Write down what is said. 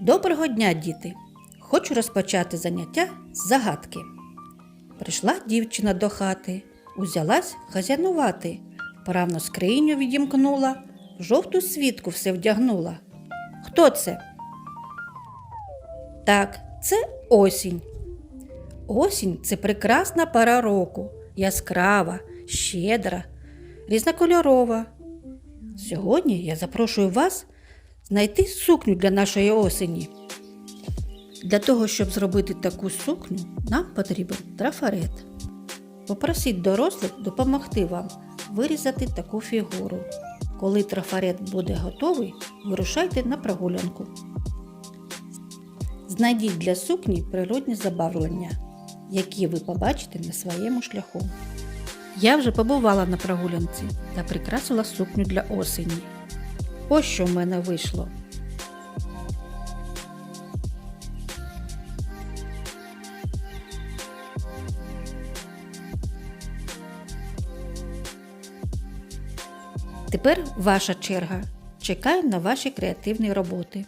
Доброго дня, діти! Хочу розпочати заняття з загадки. Прийшла дівчина до хати, узялась хазянувати, правно скриню відімкнула, в жовту світку все вдягнула. Хто це? Так, це осінь. Осінь це прекрасна пора року, яскрава, щедра, різнокольорова. Сьогодні я запрошую вас знайти сукню для нашої осені. Для того, щоб зробити таку сукню, нам потрібен трафарет. Попросіть дорослих допомогти вам вирізати таку фігуру. Коли трафарет буде готовий, вирушайте на прогулянку. Знайдіть для сукні природні забавлення, які ви побачите на своєму шляху. Я вже побувала на прогулянці та прикрасила сукню для осені. Ось що в мене вийшло. Тепер ваша черга. Чекаю на ваші креативні роботи.